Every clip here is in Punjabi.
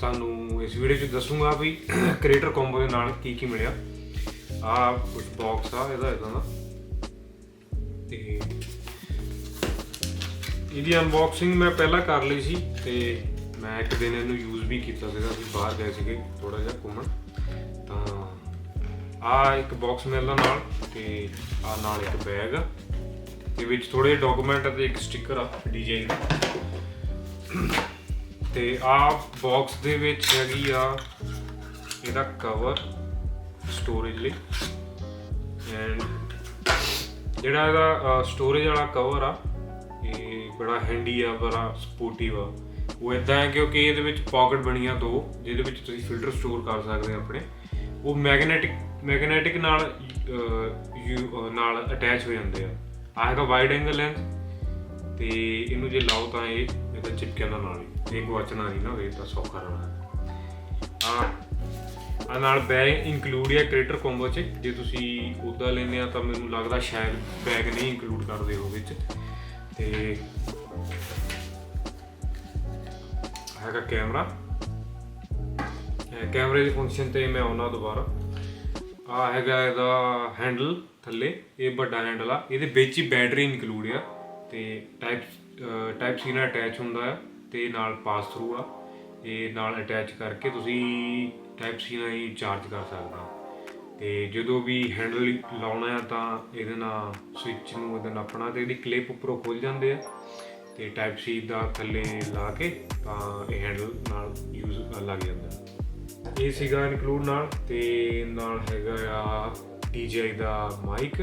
ਤੁਹਾਨੂੰ ਇਸ ਵੀਡੀਓ 'ਚ ਦੱਸੂਗਾ ਵੀ ਕ੍ਰੀਏਟਰ ਕੰਬੋ ਦੇ ਨਾਲ ਕੀ ਕੀ ਮਿਲਿਆ। ਆ ਕੁਝ ਬਾਕਸ ਆ, ਇਹਦਾ ਇਦਾਂ ਦਾ ਤੇ ਇਹਦੀ ਅਨਬਾਕਸਿੰਗ ਮੈਂ ਪਹਿਲਾਂ ਕਰ ਲਈ ਸੀ ਤੇ ਮੈਂ ਇੱਕ ਦਿਨ ਇਹਨੂੰ ਯੂਜ਼ ਵੀ ਕੀਤਾ ਸੀਗਾ ਅਸੀਂ ਬਾਹਰ ਗਏ ਸੀਗੇ ਥੋੜਾ ਜਿਹਾ ਘੁੰਮਣ। ਤਾਂ ਆ ਇੱਕ ਬਾਕਸ ਮਿਲਦਾ ਨਾਲ ਤੇ ਆ ਨਾਲ ਇੱਕ ਬੈਗ ਆ। ਤੇ ਵਿੱਚ ਥੋੜੇ ਡਾਕੂਮੈਂਟ ਅਤੇ ਇੱਕ ਸਟicker ਆ ਡੀਜੇ ਦਾ। ਤੇ ਆ ਬਾਕਸ ਦੇ ਵਿੱਚ ਹੈਗੀ ਆ ਇਹਦਾ ਕਵਰ ਸਟੋਰੇਜ ਲਈ। ਐਂਡ ਜਿਹੜਾ ਇਹਦਾ ਸਟੋਰੇਜ ਵਾਲਾ ਕਵਰ ਆ, ਇਹ ਬੜਾ ਹੈਂਡੀ ਆ, ਬੜਾ ਸਪੋਰਟਿਵ ਆ। ਉਹ ਇਦਾਂ ਹੈ ਕਿਉਂਕਿ ਇਹਦੇ ਵਿੱਚ ਪਾਕਟ ਬਣੀਆਂ ਦੋ, ਜਿਹਦੇ ਵਿੱਚ ਤੁਸੀਂ ਫਿਲਟਰ ਸਟੋਰ ਕਰ ਸਕਦੇ ਹੋ ਆਪਣੇ। ਉਹ ਮੈਗਨੈਟਿਕ ਮੈਗਨੈਟਿਕ ਨਾਲ ਯੂ- ਨਾਲ ਅਟੈਚ ਹੋ ਜਾਂਦੇ ਆ। ਆ ਹੈਗਾ ਵਾਈਡ ਐਂਗਲ ਲੈਂਸ ਤੇ ਇਹਨੂੰ ਜੇ ਲਾਓ ਤਾਂ ਇਹ, ਇਹਦਾ ਚਿਪਕਿਆ ਨਾ ਨਾਲ ਹੀ ਗਵਾਚਣਾ ਨਹੀਂ ਨਾ ਹੋਵੇ ਤਾਂ ਸੌਖਾ ਰਹਿਣਾ। ਆ ਆ ਨਾਲ ਬੈਗ ਇਨਕਲੂਡ ਹੈ ਕ੍ਰੀਏਟਰ ਕੰਬੋ ਚ। ਜੇ ਤੁਸੀਂ ਉਹਦਾ ਲੈਂਦੇ ਆ ਤਾਂ ਮੈਨੂੰ ਲੱਗਦਾ ਸ਼ਾਇਦ ਬੈਗ ਨਹੀਂ ਇਨਕਲੂਡ ਕਰਦੇ ਹੋ ਵਿੱਚ। ਤੇ ਹੈਗਾ ਕੈਮਰਾ ਕੈਮਰੇ ਦੀ ਫੰਕਸ਼ਨ ਤੇ ਮੈਂ ਆਉਣਾ ਦੁਬਾਰਾ। ਆ ਹੈਗਾ ਇਹਦਾ ਹੈਂਡਲ ਥੱਲੇ। ਇਹ ਵੱਡਾ ਹੈਂਡਲ ਆ। ਇਹਦੇ ਵਿੱਚ ਹੀ ਬੈਟਰੀ ਇਨਕਲੂਡ ਆ। ਤੇ ਟਾਈਪ ਟਾਈਪ ਸੀ ਨਾਲ ਅਟੈਚ ਹੁੰਦਾ ਆ। ਤੇ ਨਾਲ ਪਾਸ ਥਰੂ ਆ। ਇਹ ਨਾਲ ਅਟੈਚ ਕਰਕੇ ਤੁਸੀਂ ਟਾਈਪ ਸੀ ਨਾਲ ਹੀ ਚਾਰਜ ਕਰ ਸਕਦੇ ਹੋ। ਤੇ ਜਦੋਂ ਵੀ ਹੈਂਡਲ ਲਾਉਣਾ ਆ ਤਾਂ ਇਹਦੇ ਨਾਲ ਸਵਿਚ ਨੂੰ ਇਹਦੇ ਨਾਲ ਆਪਣਾ ਤੇ ਇਹਦੀ ਕਲਿੱਪ ਉੱਪਰੋਂ ਖੁੱਲ ਜਾਂਦੇ ਆ। ਤੇ ਟਾਈਪ ਸੀ ਦਾ ਥੱਲੇ ਲਾ ਕੇ ਤਾਂ ਇਹ ਹੈਂਡਲ ਨਾਲ ਯੂਜ਼ ਲੱਗ ਜਾਂਦਾ। ਇਹ ਸੀਗਾ ਇਨਕਲੂਡ ਨਾਲ ਤੇ ਨਾਲ ਹੈਗਾ ਆ DJI ਦਾ ਮਾਈਕ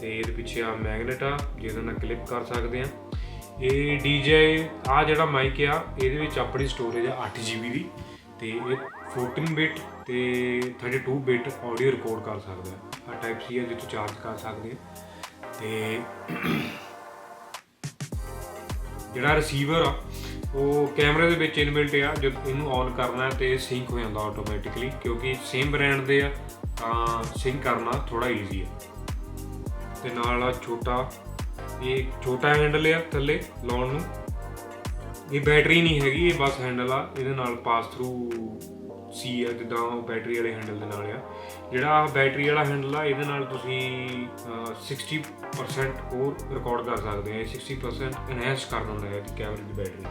ਤੇ ਇਹਦੇ ਪਿੱਛੇ ਆ ਮੈਗਨੇਟ ਆ, ਜਿਹਦੇ ਨਾਲ ਕਲਿੱਪ ਕਰ ਸਕਦੇ ਆ। ਇਹ DJI ਆ ਜਿਹੜਾ ਮਾਈਕ ਆ, ਇਹਦੇ ਵਿੱਚ ਆਪਣੀ ਸਟੋਰੇਜ ਆ 8 GB ਦੀ ਤੇ ਇਹ 14 ਬਿਟ ਤੇ 32 ਬਿਟ ਆਡੀਓ ਰਿਕਾਰਡ ਕਰ ਸਕਦਾ ਹੈ ਆ ਟਾਈਪ ਸੀ ਆ ਜਿੱਥੋਂ ਚਾਰਜ ਕਰ ਸਕਦੇ ਆ। ਤੇ ਜਿਹੜਾ ਰਿਸੀਵਰ ਆ, ਉਹ ਕੈਮਰੇ ਦੇ ਵਿੱਚ ਇਨਬਿਲਟ ਆ, ਜਦ ਇਹਨੂੰ ਔਨ ਕਰਨਾ ਹੈ ਤੇ ਸਿੰਕ ਹੋ ਜਾਂਦਾ ਆਟੋਮੈਟਿਕਲੀ ਕਿਉਂਕਿ ਸੇਮ ਬ੍ਰਾਂਡ ਦੇ ਆ, ਤਾਂ ਸਿੰਕ ਕਰਨਾ ਥੋੜਾ ਈਜ਼ੀ ਆ। ਤੇ ਨਾਲ ਆ ਛੋਟਾ ਇਹ ਛੋਟਾ ਹੈਂਡਲ ਆ ਥੱਲੇ ਲਾਉਣ ਨੂੰ। ਇਹ ਬੈਟਰੀ ਨਹੀਂ ਹੈਗੀ ਇਹ ਬਸ ਹੈਂਡਲ ਆ। ਇਹਦੇ ਨਾਲ ਪਾਸ ਥਰੂ ਸੀ ਆ ਜਿੱਦਾਂ ਉਹ ਬੈਟਰੀ ਵਾਲੇ ਹੈਂਡਲ ਦੇ ਨਾਲ ਆ। ਜਿਹੜਾ ਆਹ ਬੈਟਰੀ ਵਾਲਾ ਹੈਂਡਲ ਆ ਇਹਦੇ ਨਾਲ ਤੁਸੀਂ ਅਹ, 60% ਹੋਰ ਰਿਕਾਰਡ ਕਰ ਸਕਦੇ ਆ। ਇਹ 60% ਐਨਹੈਂਸ ਕਰ ਦਿੰਦਾ ਹੈ ਇਹਦੀ ਕੈਮਰੇ ਦੀ ਬੈਟਰੀ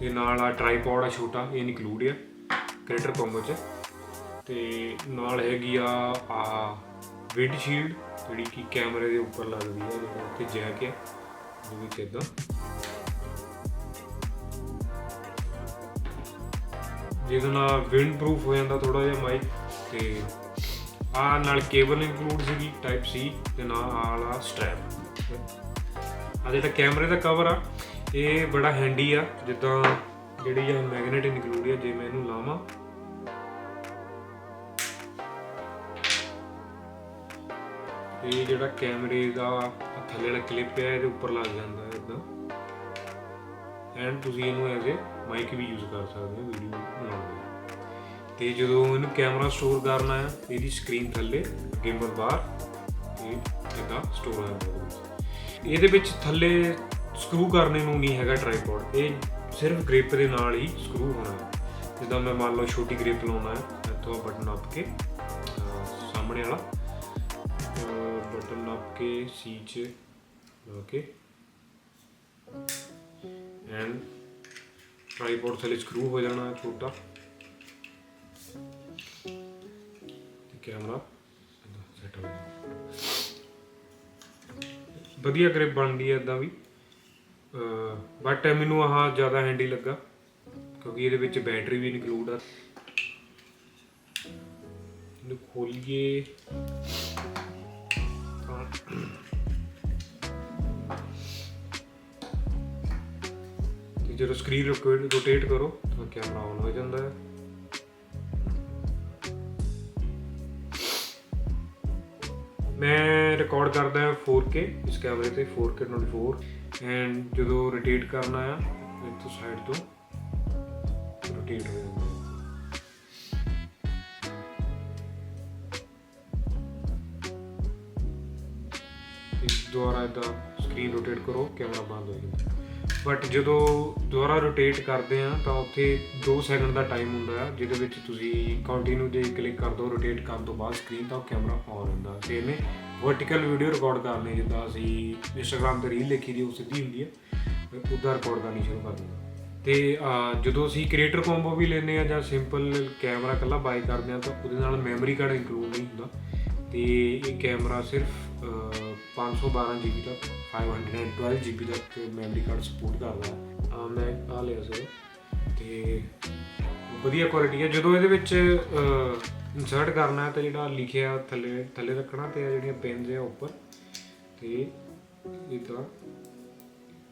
ਤੇ ਨਾਲ ਆ ਟ੍ਰਾਈਪੋਡ ਆ ਛੋਟਾ ਇਹ ਇਨਕਲੂਡ ਆ ਕ੍ਰੀਏਟਰ ਕੰਬੋ ਚ। ਤੇ ਨਾਲ ਹੈਗੀ ਆ ਆ ਵਿੰਡ ਜਿਹੜੀ ਕਿ ਕੈਮਰੇ ਦੇ ਉੱਪਰ ਲੱਗਦੀ ਆ ਜਿਹੜਾ ਉੱਥੇ ਜੈਕ ਆ ਉਹ ਵਿੱਚ ਇਦਾਂ ਜਿਹਦੇ ਨਾਲ ਵਿੰਡ ਪ੍ਰੂਫ ਹੋ ਜਾਂਦਾ ਥੋੜਾ ਜਿਹਾ ਮਾਈਕ, ਤੇ ਆ ਨਾਲ ਕੇਬਲ ਇਨਕਲੂਡ ਸੀਗੀ ਟਾਈਪ ਸੀ ਤੇ ਨਾਲ ਆ ਸਟ੍ਰੈਪ ਆ ਜਿਹੜਾ ਕੈਮਰੇ ਦਾ ਕਵਰ ਆ, ਇਹ ਬੜਾ ਹੈਂਡੀ ਆ, ਜਿੱਦਾਂ ਜਿਹੜੀ ਆ ਮੈਗਨੇਟ ਇਨਕਲੂਡ ਆ, ਜੇ ਮੈਂ ਇਹਨੂੰ ਲਾਵਾਂ। ਇਹ ਜਿਹੜਾ ਕੈਮਰੇ ਦਾ ਥੱਲੇ ਵਾਲਾ ਕਲਿੱਪ ਹੈ ਇਹਦੇ ਉੱਪਰ ਲੱਗ ਜਾਂਦਾ ਹੈ ਇਦਾਂ ਐਂਡ ਤੁਸੀਂ ਇਹਨੂੰ ਐਜ਼ ਅ ਮਾਈਕ ਵੀ ਯੂਜ਼ ਕਰ ਸਕਦੇ ਹੋ ਵੀਡੀਓ ਬਣਾਉਣ ਲਈ ਤੇ ਜਦੋਂ ਇਹਨੂੰ ਕੈਮਰਾ ਸਟੋਰ ਕਰਨਾ ਹੈ ਇਹਦੀ ਸਕਰੀਨ ਥੱਲੇ ਗੇਮਰ ਬਾਹਰ ਇਹ ਇਦਾਂ ਸਟੋਰ ਹੋ ਜਾਂਦਾ ਇਹਦੇ ਵਿੱਚ ਥੱਲੇ ਸਕਰੂ ਕਰਨੇ ਨੂੰ ਨਹੀਂ ਹੈਗਾ ਟ੍ਰਾਈਪੋਡ ਇਹ ਸਿਰਫ ਗ੍ਰਿਪ ਦੇ ਨਾਲ ਹੀ ਸਕਰੂ ਹੋਣਾ ਹੈ। ਜਿੱਦਾਂ ਮੈਂ ਮੰਨ ਲਓ ਛੋਟੀ ਗ੍ਰਿਪ ਲਾਉਣਾ ਹੈ, ਇੱਥੋਂ ਬਟਨ ਨੱਪ ਕੇ ਸਾਹਮਣੇ ਵਾਲਾ ਬਟਨ ਨੱਪ ਕੇ ਸੀ ਚ ਲਾ ਕੇ ਐਂਡ ਟ੍ਰਾਈਪੋਡ ਥੱਲੇ ਸਕਰੂ ਹੋ ਜਾਣਾ ਹੈ ਛੋਟਾ। ਕੈਮਰਾ ਸੈਟ ਹੋ ਜਾਣਾ। ਵਧੀਆ ਗ੍ਰਿਪ ਬਣਦੀ ਹੈ ਇਦਾਂ ਵੀ। ਬਟ ਮੈਨੂੰ ਆਹ ਜ਼ਿਆਦਾ ਹੈਂਡੀ ਲੱਗਾ, ਕਿਉਂਕਿ ਇਹਦੇ ਵਿੱਚ ਬੈਟਰੀ ਵੀ ਇਨਕਲੂਡ ਆ। ਇਹਨੂੰ ਖੋਲੀਏ। ਤੇ ਜਦੋਂ ਸਕਰੀਨ ਰੋਟੇਟ ਕਰੋ, ਤਾਂ ਕੈਮਰਾ ਆਨ ਹੋ ਜਾਂਦਾ ਹੈ। ਮੈਂ ਰਿਕਾਰਡ ਕਰਦਾ ਹਾਂ 4K ਇਸ ਕੈਮਰੇ ਤੇ 4K 24 ਐਂਡ ਜਦੋਂ ਰੋਟੇਟ ਕਰਨਾ ਆ, ਇੱਥੋਂ ਸਾਈਡ ਤੋਂ ਰੋਟੇਟ ਹੋ ਦੁਬਾਰਾ ਇਦਾਂ ਸਕਰੀਨ ਰੋਟੇਟ ਕਰੋ ਕੈਮਰਾ ਬੰਦ ਹੋ ਜਾਂਦਾ। ਬਟ ਜਦੋਂ ਦੁਬਾਰਾ ਰੋਟੇਟ ਕਰਦੇ ਆ, ਤਾਂ ਉੱਥੇ 2 ਸੈਕਿੰਡ ਦਾ ਟਾਈਮ ਹੁੰਦਾ ਹੈ, ਜਿਹਦੇ ਵਿੱਚ ਤੁਸੀਂ ਕੰਟੀਨਿਊ ਜੇ ਕਲਿੱਕ ਕਰ ਦੋ ਰੋਟੇਟ ਕਰਨ ਤੋਂ ਬਾਅਦ ਸਕਰੀਨ ਤਾਂ ਕੈਮਰਾ ਆਨ ਹੁੰਦਾ। ਤੇ ਇਹਨੇ ਵਰਟੀਕਲ ਵੀਡੀਓ ਰਿਕਾਰਡ ਕਰਨੀ ਜਿੱਦਾਂ ਅਸੀਂ ਇੰਸਟਾਗ੍ਰam ਤੇ ਰੀਲ ਦੇਖੀ ਦੀ, ਉਹ ਸਿੱਧੀ ਹੁੰਦੀ ਹੈ ਉਦਾਂ ਰਿਕਾਰਡ ਕਰਨੀ ਸ਼ੁਰੂ ਕਰ ਦਿੰਦਾ ਤੇ ਜਦੋਂ ਅਸੀਂ ਕ੍ਰੀਏਟਰ ਕੰਬੋ ਵੀ ਲੈਨੇ ਆ, ਜਾਂ ਸਿੰਪਲ ਕੈਮਰਾ ਇਕੱਲਾ ਬਾਈ ਕਰਦੇ ਆ, ਤਾਂ ਉਹਦੇ ਨਾਲ ਮੈਮਰੀ ਕਾਰਡ ਇਨਕਲੂਡ ਨਹੀਂ ਹੁੰਦਾ। ਤੇ ਇਹ ਕੈਮਰਾ ਸਿਰਫ 512 GB ਤੱਕ 512 GB ਤੱਕ ਮੈਮਰੀ ਕਾਰਡ ਸਪੋਰਟ ਕਰਦਾ ਆ ਮੈਂ ਆ ਲਿਆ ਸੀ। ਤੇ ਵਧੀਆ ਕੁਆਲਿਟੀ ਹੈ ਜਦੋਂ ਇਹਦੇ ਵਿੱਚ ਇਨਸਰਟ ਕਰਨਾ ਹੈ ਤਾਂ ਜਿਹੜਾ ਲਿਖਿਆ ਥੱਲੇ ਥੱਲੇ ਰੱਖਣਾ ਤੇ ਜਿਹੜੀਆਂ ਪਿੰਸ ਆ ਉੱਪਰ, ਤੇ ਇਦਾਂ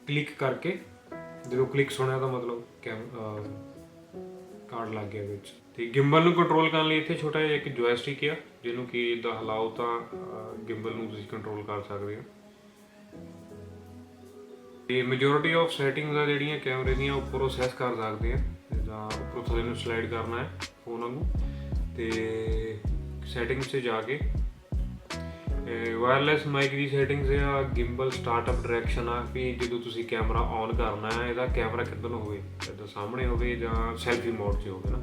ਕਲਿੱਕ ਕਰਕੇ, ਜਦੋਂ ਕਲਿੱਕ ਸੁਣਿਆ ਤਾਂ ਮਤਲਬ ਕੈਮ ਕਾਰਡ ਲੱਗ ਗਿਆ ਵਿੱਚ। ਤੇ ਗਿੰਬਲ ਨੂੰ ਕੰਟਰੋਲ ਕਰਨ ਲਈ ਇੱਥੇ ਛੋਟਾ ਜਿਹਾ ਇੱਕ ਜੋਇਸਟਿਕ ਆ। ਜਿਹਨੂੰ ਕਿ ਇਦਾਂ ਹਲਾਓ ਤਾਂ ਗਿੰਬਲ ਨੂੰ ਤੁਸੀਂ ਕੰਟਰੋਲ ਕਰ ਸਕਦੇ ਹੋ। ਤੇ ਮੈਜੋਰਿਟੀ ਆਫ ਸੈਟਿੰਗਸ ਆ ਜਿਹੜੀਆਂ ਕੈਮਰੇ ਦੀਆਂ, ਉਹ ਪ੍ਰੋਸੈਸ ਕਰ ਸਕਦੇ ਆ। ਜਾਂ ਉੱਪਰੋਂ ਥੱਲੇ ਨੂੰ ਸਲਾਈਡ ਕਰਨਾ ਹੈ ਫੋਨ ਨੂੰ ਤੇ ਸੈਟਿੰਗਸ 'ਚ ਜਾ ਕੇ ਵਾਇਰਲੈਸ ਮਾਈਕ ਦੀ ਸੈਟਿੰਗਸ ਆ ਗਿੰਬਲ ਸਟਾਰਟਅਪ ਡਾਇਰੈਕਸ਼ਨ ਆ, ਵੀ ਜਦੋਂ ਤੁਸੀਂ ਕੈਮਰਾ ਔਨ ਕਰਨਾ ਹੈ, ਇਹਦਾ ਕੈਮਰਾ ਕਿੱਧਰ ਨੂੰ ਹੋਵੇ? ਇੱਦਾਂ ਸਾਹਮਣੇ ਹੋਵੇ ਜਾਂ ਸੈਲਫੀ ਮੋਡ 'ਚ ਹੋਵੇ ਨਾ।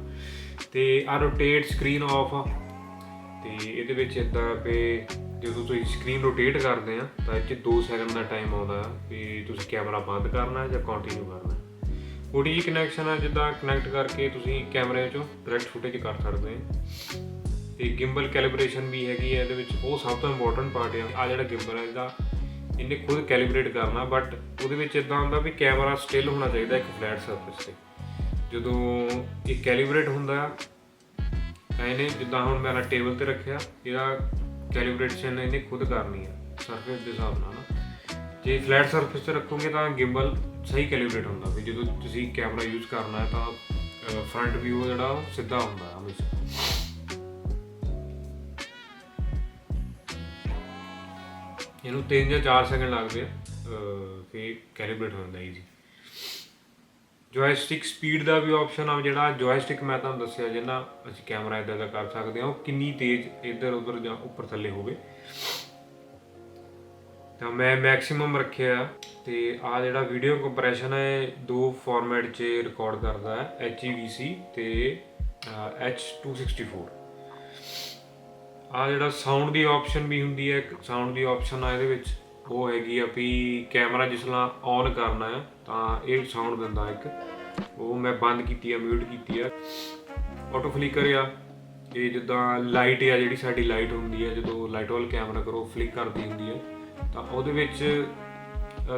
ਤੇ ਆ ਰੋਟੇਟ ਸਕਰੀਨ ਆਫ ਆ। ਤੇ ਇਹਦੇ ਵਿੱਚ ਇਦਾਂ ਵੀ ਜਦੋਂ ਤੁਸੀਂ ਸਕਰੀਨ ਰੋਟੇਟ ਕਰਦੇ ਆ, ਤਾਂ ਇਹ 'ਚ 2 ਸੈਕਿੰਡ ਦਾ ਟਾਈਮ ਆਉਂਦਾ ਵੀ ਤੁਸੀਂ ਕੈਮਰਾ ਬੰਦ ਕਰਨਾ ਜਾਂ ਕੰਟੀਨਿਊ ਕਰਨਾ। ਹੈ OTG ਕਨੈਕਸ਼ਨ ਆ, ਜਿੱਦਾਂ ਕਨੈਕਟ ਕਰਕੇ ਤੁਸੀਂ ਕੈਮਰੇ 'ਚੋਂ ਡਾਇਰੈਕਟ ਫੁਟੇਜ ਕਰ ਸਕਦੇ ਆ। ਤੇ ਗਿੰਬਲ ਕੈਲੀਬ੍ਰੇਸ਼ਨ ਵੀ ਹੈਗੀ ਹੈ ਇਹਦੇ ਵਿੱਚ ਉਹ ਸਭ ਤੋਂ ਇੰਪੋਰਟੈਂਟ ਪਾਰਟ ਹੈ ਆ ਜਿਹੜਾ ਗਿੰਬਲ ਹੈ ਇਹਦਾ ਇਹਨੇ ਖੁਦ ਕੈਲੀਬ੍ਰੇਟ ਕਰਨਾ ਬਟ ਉਹਦੇ ਵਿੱਚ ਇਦਾਂ ਹੁੰਦਾ ਵੀ ਕੈਮਰਾ ਸਟਿਲ ਹੋਣਾ ਚਾਹੀਦਾ ਇੱਕ ਫਲੈਟ ਸਰਫੇਸ ਤੇ। ਜਦੋਂ ਇਹ ਕੈਲੀਬ੍ਰੇਟ ਹੁੰਦਾ ਇਹਨੇ ਜਿੱਦਾਂ ਹੁਣ ਮੇਰਾ ਟੇਬਲ ਤੇ ਰੱਖਿਆ, ਇਹਦਾ ਕੈਲੀਬ੍ਰੇਸ਼ਨ ਇਹਨੇ ਖੁਦ ਕਰਨੀ ਹੈ ਸਰਫੇਸ ਦੇ ਹਿਸਾਬ ਨਾਲ ਨਾ। ਜੇ ਫਲੈਟ ਸਰਫੇਸ ਤੇ ਰੱਖੋਗੇ ਤਾਂ ਗਿੰਬਲ ਸਹੀ ਕੈਲੀਬ੍ਰੇਟ ਹੁੰਦਾ ਵੀ ਜਦੋਂ ਤੁਸੀਂ ਕੈਮਰਾ ਯੂਜ਼ ਕਰਨਾ ਹੈ ਤਾਂ ਫਰੰਟ ਵਿਊ ਜਿਹੜਾ ਉਹ ਸਿੱਧਾ ਹੁੰਦਾ ਹੈ ਹਮੇਸ਼ਾ। ਇਹਨੂੰ 3 ਜਾਂ 4 ਸੈਕਿੰਡ ਲੱਗਦੇ ਆ, ਅਹ ਫਿਰ ਕੈਲੀਬ੍ਰੇਟ ਹੋ ਜਾਂਦਾ ਈਜ਼ੀ ਜੋਇਸਟਿਕ ਸਪੀਡ ਦਾ ਵੀ ਆਪਸ਼ਨ ਆ ਜਿਹੜਾ ਜੋਇਸਟਿਕ ਮੈਂ ਤੁਹਾਨੂੰ ਦੱਸਿਆ ਜਿੰਨਾ ਅਸੀਂ ਕੈਮਰਾ ਇਦਾਂ ਦਾ ਕਰ ਸਕਦੇ ਹਾਂ ਉਹ ਕਿੰਨੀ ਤੇਜ਼ ਇੱਧਰ ਉੱਧਰ ਜਾਂ ਉੱਪਰ ਥੱਲੇ ਹੋਵੇ। ਤਾਂ ਮੈਂ ਮੈਕਸਿਮਮ ਰੱਖਿਆ ਆ ਤੇ ਆ ਜਿਹੜਾ ਵੀਡੀਓ ਕੰਪਰੈਸ਼ਨ ਹੈ ਦੋ ਫਾਰਮੈਟ 'ਚ ਰਿਕਾਰਡ ਕਰਦਾ ਹੈ HEVC ਤੇ ਅਹ, H264 ਆ ਜਿਹੜਾ ਸਾਊਂਡ ਦੀ ਆਪਸ਼ਨ ਵੀ ਹੁੰਦੀ ਹੈ ਸਾਊਂਡ ਦੀ ਆਪਸ਼ਨ ਆ ਇਹਦੇ ਵਿੱਚ ਉਹ ਹੈਗੀ ਆ ਵੀ ਕੈਮਰਾ ਜਿਸ ਜਿਸਲਾ ਔਨ ਕਰਨਾ ਹੈ ਤਾਂ ਇਹ ਸਾਊਂਡ ਦਿੰਦਾ ਇੱਕ। ਉਹ ਮੈਂ ਬੰਦ ਕੀਤੀ ਆ ਮਿਊਟ ਕੀਤੀ ਆ। ਆਟੋ ਫਲਿਕਰ ਆ ਇਹ ਜਿੱਦਾਂ ਲਾਈਟ ਆ, ਜਿਹੜੀ ਸਾਡੀ ਲਾਈਟ ਹੁੰਦੀ ਹੈ ਜਦੋਂ ਲਾਈਟ ਵਾਲ ਕੈਮਰਾ ਕਰੋ ਫਲਿਕ ਕਰਦੀ ਹੁੰਦੀ ਹੈ ਤਾਂ ਉਹਦੇ ਵਿੱਚ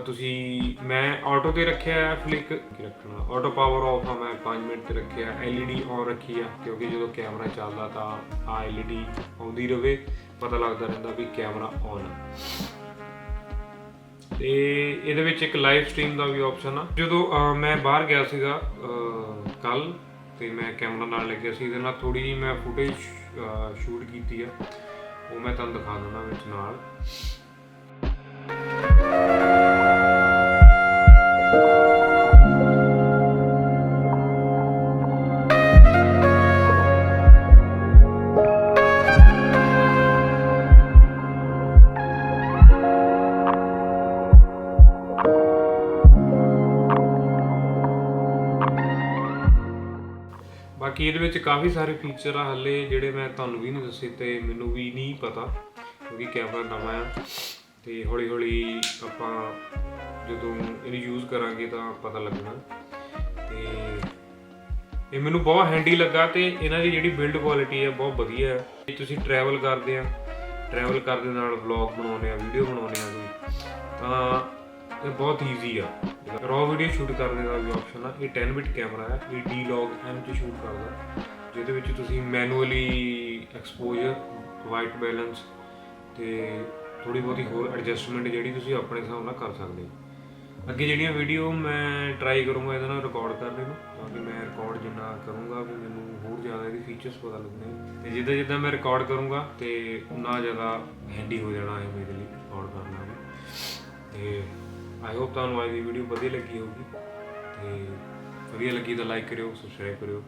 ਤੁਸੀਂ, ਮੈਂ ਆਟੋ ਤੇ ਰੱਖਿਆ ਹੈ ਫਲਿਕ ਕੀ ਰੱਖਣਾ? ਆਟੋ ਪਾਵਰ ਆਫ ਆ, ਮੈਂ 5 ਮਿੰਟ ਤੇ ਰੱਖਿਆ। ਐਲਈਡੀ ਔਨ ਰੱਖੀ ਆ, ਕਿਉਂਕਿ ਜਦੋਂ ਕੈਮਰਾ ਚੱਲਦਾ ਤਾਂ ਆ ਐਲਈਡੀ ਆਉਂਦੀ ਰਵੇ। ਪਤਾ ਲੱਗਦਾ ਰਹਿੰਦਾ ਵੀ ਕੈਮਰਾ ਔਨ ਆ। ਤੇ ਇਹਦੇ ਵਿੱਚ ਇੱਕ ਲਾਈਵ ਸਟ੍ਰੀਮ ਦਾ ਵੀ ਆਪਸ਼ਨ ਆ। ਜਦੋਂ ਮੈਂ ਬਾਹਰ ਗਿਆ ਸੀਗਾ ਕੱਲ ਤੇ ਮੈਂ ਕੈਮਰਾ ਨਾਲ ਲੈ ਕੇ ਸੀ ਇਹਦੇ ਨਾਲ ਥੋੜੀ ਜਿਹੀ ਮੈਂ ਫੁਟੇਜ ਸ਼ੂਟ ਕੀਤੀ ਆ। ਉਹ ਮੈਂ ਤੁਹਾਨੂੰ ਦਿਖਾ ਦਿੰਦਾ ਵਿੱਚ ਨਾਲ। ਇਹਦੇ ਵਿੱਚ ਕਾਫੀ ਸਾਰੇ ਫੀਚਰ ਆ ਹੱਲੇ, ਜਿਹੜੇ ਮੈਂ ਤੁਹਾਨੂੰ ਵੀ ਨਹੀਂ ਦੱਸੇ ਤੇ ਮੈਨੂੰ ਵੀ ਨਹੀਂ ਪਤਾ, ਕਿਉਂਕਿ ਕੈਮਰਾ ਨਵਾਂ ਆ ਤੇ ਹੌਲੀ ਹੌਲੀ ਆਪਾਂ ਜਦੋਂ ਇਹਨੂੰ ਯੂਜ਼ ਕਰਾਂਗੇ ਤਾਂ ਪਤਾ ਲੱਗਣਾ। ਤੇ ਇਹ ਮੈਨੂੰ ਬਹੁਤ ਹੈਂਡੀ ਲੱਗਾ ਤੇ ਇਹਨਾਂ ਦੀ ਜਿਹੜੀ ਬਿਲਡ ਕੁਆਲਿਟੀ ਹੈ ਬਹੁਤ ਵਧੀਆ ਹੈ ਜੇ ਤੁਸੀਂ ਟਰੈਵਲ ਕਰਦੇ ਆ ਟਰੈਵਲ ਕਰਦੇ ਨਾਲ ਵਲੌਗ ਬਣਾਉਂਦੇ ਆ ਵੀਡੀਓ ਬਣਾਉਂਦੇ ਆ ਕੋਈ, ਤਾਂ ਇਹ ਬਹੁਤ ਈਜ਼ੀ ਆ। ਰॉ ਵੀਡੀਓ ਸ਼ੂਟ ਕਰਨ ਦਾ ਵੀ ਆਪਸ਼ਨ ਆ। ਇਹ 10 ਬਿਟ ਕੈਮਰਾ ਹੈ ਇਹ D-Log M ਚ ਸ਼ੂਟ ਕਰਦਾ। ਜਿਹਦੇ ਵਿੱਚ ਤੁਸੀਂ ਮੈਨੂਅਲੀ ਐਕਸਪੋਜ਼ਰ ਵਾਈਟ ਬੈਲੈਂਸ ਤੇ ਥੋੜੀ ਬਹੁਤੀ ਹੋਰ ਐਡਜਸਟਮੈਂਟ ਜਿਹੜੀ ਤੁਸੀਂ ਆਪਣੇ ਹਿਸਾਬ ਨਾਲ ਕਰ ਸਕਦੇ ਹੋ। ਅੱਗੇ ਜਿਹੜੀਆਂ ਵੀਡੀਓ ਮੈਂ ਟਰਾਈ ਕਰੂੰਗਾ ਇਹਦੇ ਨਾਲ ਰਿਕਾਰਡ ਕਰਨੇ ਨੂੰ, ਤਾਂ ਕਿ ਮੈਂ ਰਿਕਾਰਡ ਜਿੰਨਾ ਕਰੂੰਗਾ ਵੀ ਮੈਨੂੰ ਹੋਰ ਜ਼ਿਆਦਾ ਇਹਦੇ ਫੀਚਰਸ ਪਤਾ ਲੱਗਣੇ ਤੇ ਜਿੱਦਾਂ ਜਿੱਦਾਂ ਮੈਂ ਰਿਕਾਰਡ ਕਰੂੰਗਾ ਤੇ ਉਨਾ ਜ਼ਿਆਦਾ ਹੈਂਡੀ ਹੋ ਜਾਣਾ ਹੈ ਮੇਰੇ ਲਈ ਰਿਕਾਰਡ ਕਰਨਾ ਵੀ। ਤੇ ਆਈ ਹੋਪ ਤੁਹਾਨੂੰ ਅੱਜ ਦੀ ਵੀਡੀਓ ਵਧੀਆ ਲੱਗੀ ਹੋਊਗੀ। ਤੇ ਵਧੀਆ ਲੱਗੀ ਤਾਂ ਲਾਈਕ ਕਰਿਓ ਸਬਸਕ੍ਰਾਈਬ ਕਰਿਓ।